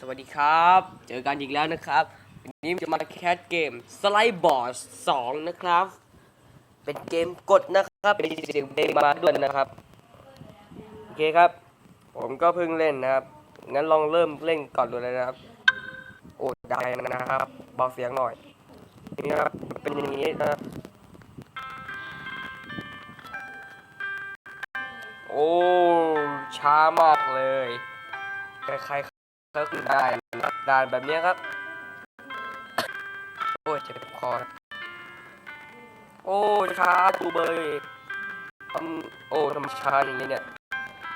สวัสดีครับ เจอกันอีกแล้วนะครับ วันนี้จะมาแคสเกมสไลด์บอร์ด2นะครับ เป็นเกมกดนะครับ เป็นเสียงเพลงมาด้วยนะครับ โอเคครับ ผมก็เพิ่งเล่นนะครับ งั้นลองเริ่มเล่นก่อนดูเลยนะครับ โอ้ได้นะครับ เบาเสียงหน่อย นี่ครับ เป็นอย่างนี้นะ โอ้ ช้ามากเลยใครๆ ก็คือได้นด่านแบบนี้ครับ โอ้ยเจ็บคอโอ้ช้าตูเบยทำโอ้ทำช้าอย่างนี้เนี่ย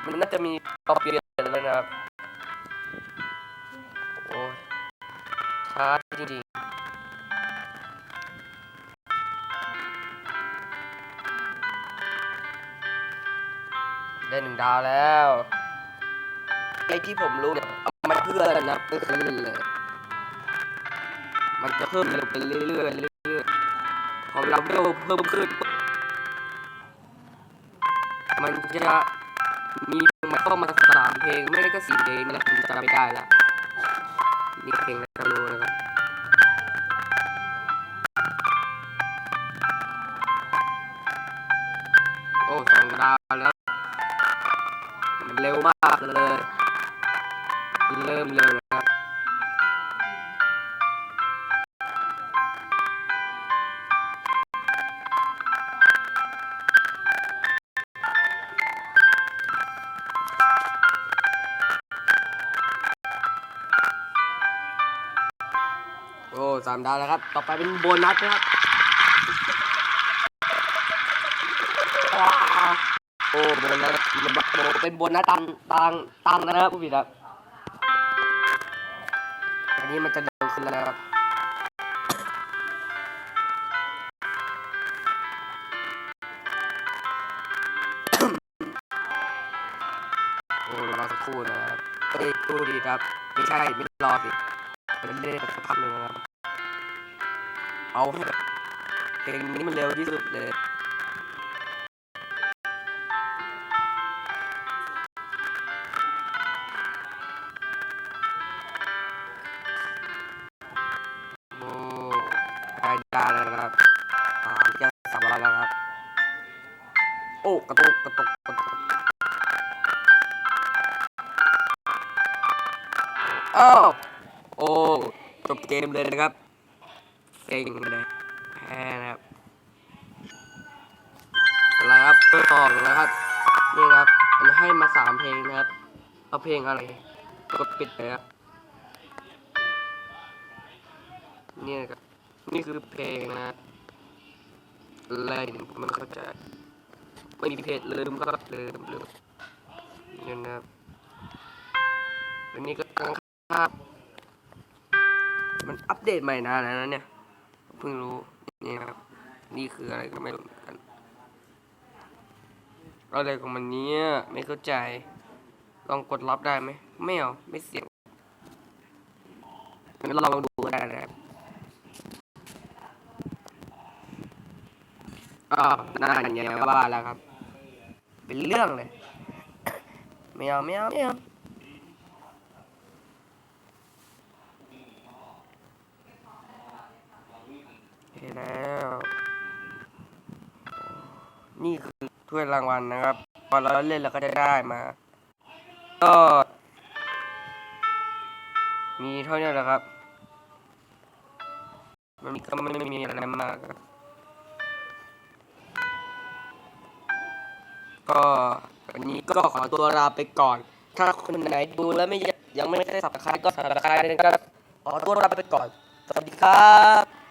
มันน่าจะมีปรับเปลี่ยนแล้วนะครับ โอ้ยช้าจริงๆได้หนึ่งดาวแล้วไอ้ที่ผมรู้เนี่ย เพื่อนะไม่เคยเล่นเลย มันจะเพิ่มเร็วไปเรื่อยๆเรื่อยๆพอเราเร็วเพิ่มขึ้น มันจะมีมันเข้ามาสามเพลงไม่ได้ก็สี่เพลงนี่แหละผมจำไม่ได้ละนี่เพลงอะไรก็รู้นะครับโอ้สองดาวแล้ว มันเร็วมากเลย เริ่มเร็วนะครับ โอ้สามดาวแล้วครับ ต่อไปเป็นโบนัสนะครับโอ้โบนัสโบเป็นโบนัสตังตังตังนะครับผู้ผิดครับ นี้มันจะเร็วขึ้นแล้วนะครับโอ้รอสักครู่นะครับเอ้ยดูดีครับ ไม่ใช่ไม่รอสิมันเล่นสักพักหนึ่งนะครับ เอาให้เพลงนี้มันเร็วที่สุดเลย ได้ได้แล้วนะครับสามจะสามร้อยแล้วครับ โอ้กระตุกกระตุกกระตุกอ้าวโอ้จบเกมเลยนะครับเก่งเลยแพ้นะครับอะไรครับต่อแล้วครับ นี่ครับมันให้มาสามเพลงนะครับ เอาเพลงอะไรกดปิดเลยครับนี่ยครับ นี่คือเพลงนะอะไรเนี่ยผมไม่เข้าใจ ไม่มีเพจลืมครับลืมลืมนี่นะครับอันนี้ก็ตั้งค่ามันอัปเดตใหม่นานแล้วนะเนี่ยเพิ่งรู้นี่ครับ นี่คืออะไรก็ไม่รู้นกันอะไรของมันเนี้ยไม่เข้าใจ ลองกดรับได้ไหมไม่เอาไม่เสียงเราลองดูก็ได้นะครับ อ้าวน่าอย่างเงี้ยบ้าแล้วครับ เป็นเรื่องเลยไม่เอาไม่เอาไม่เอาเห็นแล้ว นี่คือถ้วยรางวัลนะครับ พอเราเล่นเราก็จะได้มา ก็ มีเท่านี้แหละครับ มันก็ไม่มีอะไรมากครับ ก็วันนี้ก็ขอตัวลาไปก่อน ถ้าคนไหนดูแล้วไม่ยังไม่ได้สับสไครก็สับสไครนะครับขอตัวลาไปก่อน สวัสดีครับ